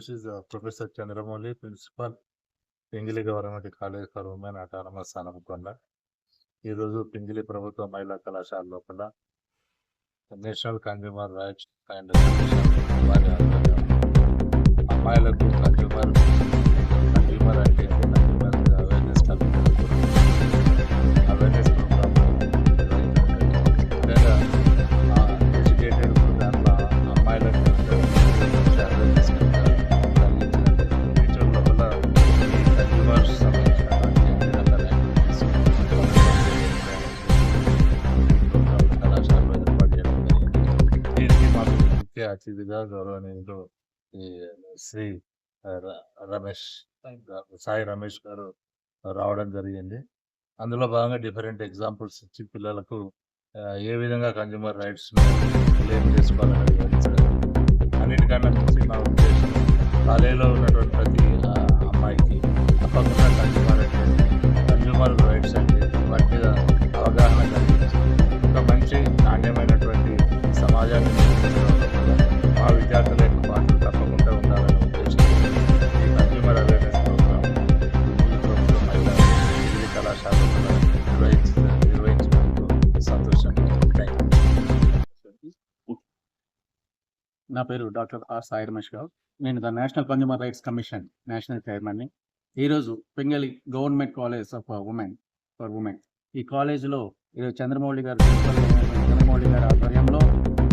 This is professor Chandramouli principal Pingili government college for women autonomous Hanamkonda ఈరోజు పింగిలి ప్రభుత్వ మహిళా కళాశాల లోపల నేషనల్ కన్జ్యూమర్ రైట్స్ అండ్ అమ్మాయిలకు కన్జ్యూమర్ ముఖ్య అతిథిగా గౌరవనీయులు శ్రీ రమేష్ సాయి రమేష్ గారు రావడం జరిగింది అందులో భాగంగా డిఫరెంట్ ఎగ్జాంపుల్స్ ఇచ్చి పిల్లలకు ఏ విధంగా కన్జ్యూమర్ రైట్స్ క్లెయిమ్ చేసుకోవాలని అన్నిటికన్నా మించి మా ఉద్దేశం కాలేజీలో డిగ్రీ నిర్వహించినందుకు సంతోషం నా పేరు డాక్టర్ ఆర్ సాయి రమేష్ గారు. నేను the national consumer rights commission national చైర్మన్ని. ఈరోజు Pingali government college of women for women. ఈ కాలేజీలో ఈరోజు చంద్రమౌళి గారు చంద్రమౌళి గారి ఆధ్వర్యంలో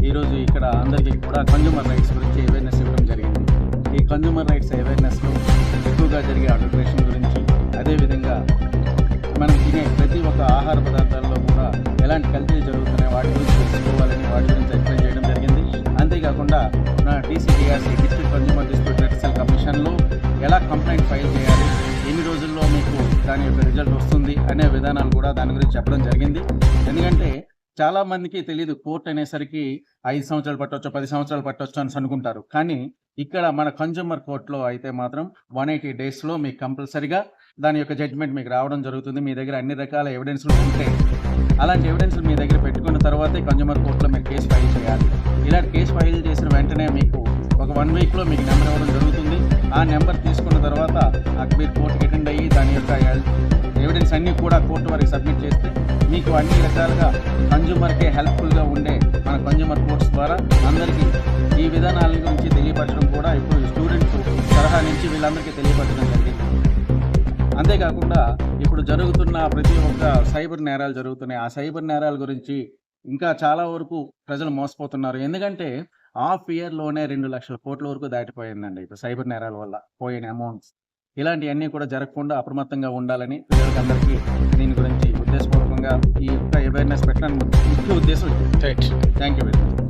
ఈరోజు ఇక్కడ అందరికీ కూడా కన్జ్యూమర్ రైట్స్ గురించి అవేర్నెస్ ఇవ్వడం జరిగింది. ఈ కన్జ్యూమర్ రైట్స్ అవేర్నెస్లో ఎక్కువగా జరిగే అడల్ట్రేషన్ గురించి కాకుండా మన TCDRC district consumer dispute redressal కమిషన్లో ఎలా కంప్లైంట్ ఫైల్ చేయాలి ఎన్ని రోజుల్లో మీకు దాని యొక్క రిజల్ట్ వస్తుంది అనే విధానాలు కూడా దాని గురించి చెప్పడం జరిగింది. ఎందుకంటే చాలా మందికి తెలియదు కోర్ట్ అనేసరికి ఐదు సంవత్సరాలు పట్టొచ్చు పది సంవత్సరాలు పట్టొచ్చు అని అనుకుంటారు. కానీ ఇక్కడ మన కన్జ్యూమర్ కోర్టులో అయితే మాత్రం వన్ ఎయిటీ డేస్లో మీకు కంపల్సరిగా దాని యొక్క జడ్జ్మెంట్ మీకు రావడం జరుగుతుంది. మీ దగ్గర అన్ని రకాల ఎవిడెన్స్లు ఉంటే అలాంటి ఎవిడెన్స్లు మీ దగ్గర పెట్టుకుని తర్వాతే కన్జ్యూమర్ కోర్టులో మీరు కేసు ఫైల్ చేయాలి. ఇలా కేసు ఫైల్ చేసిన వెంటనే మీకు ఒక వన్ వీక్లో మీకు నెంబర్ ఇవ్వడం జరుగుతుంది. ఆ నెంబర్ తీసుకున్న తర్వాత మీరు కోర్టుకి అటెండ్ అయ్యి దాని యొక్క ఎవిడెన్స్ అన్నీ కూడా కోర్టు వారికి సబ్మిట్ చేస్తే మీకు అన్ని రకాలుగా కన్జ్యూమర్కే హెల్ప్ఫుల్గా ఉండే మన కన్జ్యూమర్ కోర్ట్స్ ద్వారా అందరికీ ఈ విధానాల గురించి తెలియపరచడం కూడా ఇప్పుడు స్టూడెంట్స్ తరహా నుంచి వీళ్ళందరికీ తెలియపరచడం జరిగింది. అంతేకాకుండా ఇప్పుడు జరుగుతున్న ప్రతి ఒక్క సైబర్ నేరాలు జరుగుతున్నాయి. ఆ సైబర్ నేరాల గురించి ఇంకా చాలా వరకు ప్రజలు మోసపోతున్నారు. ఎందుకంటే హాఫ్ ఇయర్లోనే రెండు లక్షల కోట్ల వరకు దాటిపోయిందండి. ఇప్పుడు సైబర్ నేరాల వల్ల పోయిన అమౌంట్స్. ఇలాంటివన్నీ కూడా జరగకుండా అప్రమత్తంగా ఉండాలని ప్రజలకందరికీ దీని గురించి ఉద్దేశపూర్వకంగా ఈ యొక్క అవేర్నెస్ పెట్టడానికి ముఖ్య ఉద్దేశం థ్యాంక్ యూ వెరీ మచ్